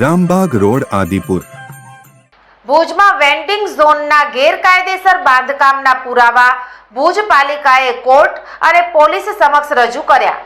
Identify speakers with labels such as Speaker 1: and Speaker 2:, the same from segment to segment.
Speaker 1: Rambag road, Adipur.
Speaker 2: ભુજમાં vending ઝોનના ગેરકાયદેસર બાંધકામના પુરાવા ભુજ પાલિકાએ કોર્ટ અને પોલીસ સમક્ષ રજૂ કર્યા.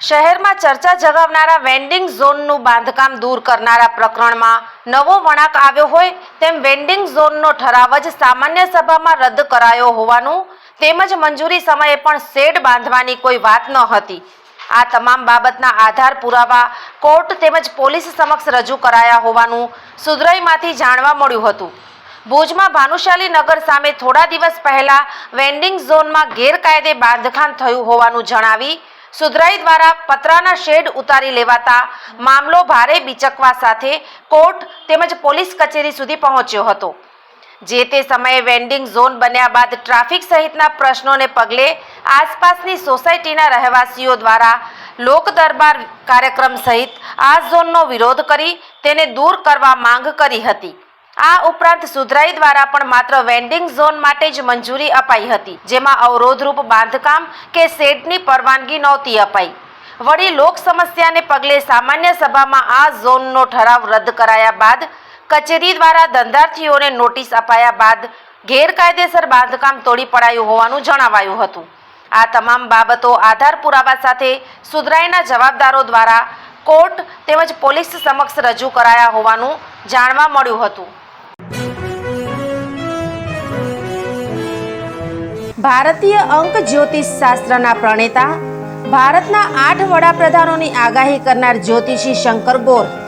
Speaker 2: શહેરમાં ચર્ચા જગાવનારા વેન્ડિંગ ઝોનનું બાંધકામ દૂર કરનારા પ્રકરણમાં નવો વળાંક આવ્યો હોય તેમ વેન્ડિંગ ઝોનનો ઠરાવ જ સામાન્ય સભામાં રદ કરાયો હોવાનું તેમજ મંજૂરી સમયે પણ શેડ બાંધવાની કોઈ વાત ન હતી. આ તમામ બાબતના આધાર પુરાવા કોર્ટ તેમજ પોલીસ સમક્ષ રજૂ કરાયા હોવાનું સુધરાઈમાંથી જાણવા મળ્યું હતું. ભુજમાં ભાનુશાલી નગર સામે થોડા દિવસ પહેલા વેન્ડિંગ ઝોનમાં ગેરકાયદે બાંધકામ થયું હોવાનું જણાવી સુધરાઈ દ્વારા પતરાના શેડ ઉતારી લેવાતા મામલો ભારે બિચકવા સાથે કોર્ટ તેમજ પોલીસ કચેરી સુધી પહોંચ્યો હતો. જે તે સમયે વેન્ડિંગ ઝોન બન્યા બાદ ટ્રાફિક સહિતના પ્રશ્નોને પગલે આસપાસની સોસાયટીના રહેવાસીઓ દ્વારા લોક દરબાર કાર્યક્રમ સહિત આ ઝોનનો વિરોધ કરી તેને દૂર કરવા માંગ કરી હતી. આ ઉપરાંત સુધરાઈ દ્વારા પણ માત્ર વેન્ડિંગ ઝોન માટે જ મંજૂરી અપાઈ હતી, જેમાં અવરોધરૂપ બાંધકામ કે શેડની પરવાનગી નહોતી અપાઈ. વળી લોક સમસ્યાને પગલે સામાન્ય સભામાં આ ઝોનનો ઠરાવ રદ કરાયા બાદ કચેરી દ્વારા ધંધાર્થીઓને નોટિસ અપાયા બાદ ગેરકાયદેસર બાંધકામ તોડી પડાયું હોવાનું જણાવાયું હતું. આ તમામ બાબતો આધાર પુરાવા સાથે સુધરાઈના જવાબદારો દ્વારા કોર્ટ તેમજ પોલીસ સમક્ષ રજૂ કરાયા હોવાનું જાણવા મળ્યું હતું. ભારતીય અંક જ્યોતિષ શાસ્ત્રના પ્રણેતા, ભારતના આઠ વડાપ્રધાનોની આગાહી કરનાર જ્યોતિષી શંકર ગોર